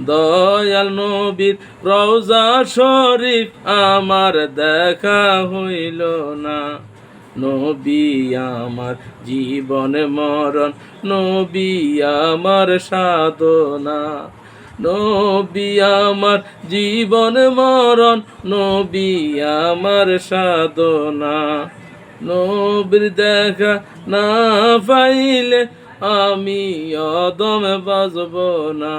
দয়াল নবীর রওজা শরীফ আমার দেখা হইল না। নবী আমার জীবন মরণ, নবী আমার সাধনা। নবী আমার জীবন মরণ, নবী আমার সাধনা। নবীর দেখা না পাইলে আমি অদম বাজব না।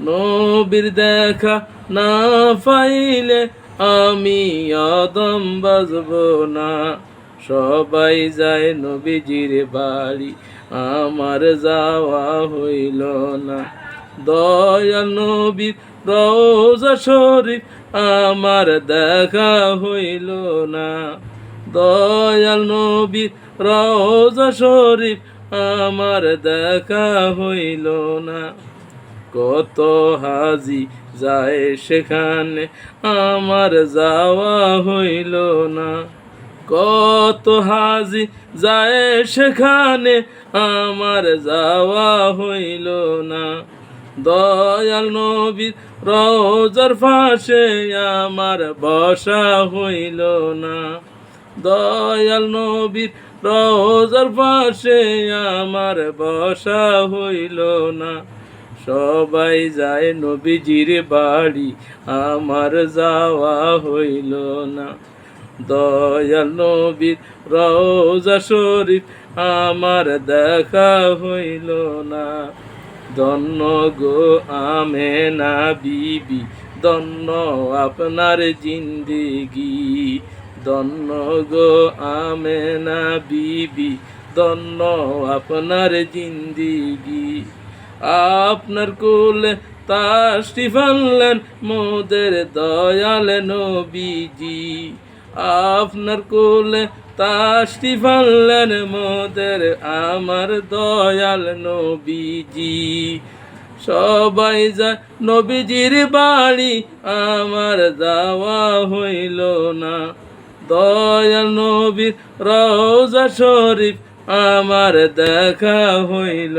নবীর দেখা না পাইলে আমি অদম বাজব না। সবাই যায় নবীজির বাড়ি, আমার যাওয়া হইল না। দয়া নবীর রোজা শরীফ আমার দেখা হইল না। দয়াল নবীর রোজা শরীফ আমার দেখা হইল না। কত হাজি যায় সেখানে, আমার যাওয়া হইল না। কত হাজি যায় সেখানে, আমার যাওয়া হইল না। দয়াল নবীর রোজার পাশে আমার বসা হইল না। দয়াল নবীর রোজার পাশে আমার বসা হইল না। সবাই যায় নবীজির বাড়ি, আমার যাওয়া হইল না। দয়াল নবীর রওজা শরীফ আমার দেখা হইল না। দন্ন গো আমে না বিবি দন্ন আপনার জিন্দিগি। দন্ন গো আমে না বিবি দন্ন আপনার জিন্দিগি। আপনার কোলে তাষ্টি ফানলেন মোদের দয়াল নবীজি। আপনার কোলে তাষ্টি ফানলেন মোদের আমার দয়াল নবীজি। সবাই যা নবীজির বাড়ি আমার যাওয়া হইল না। দয়াল নবীর রওজা শরীফ, আমার দেখা হইল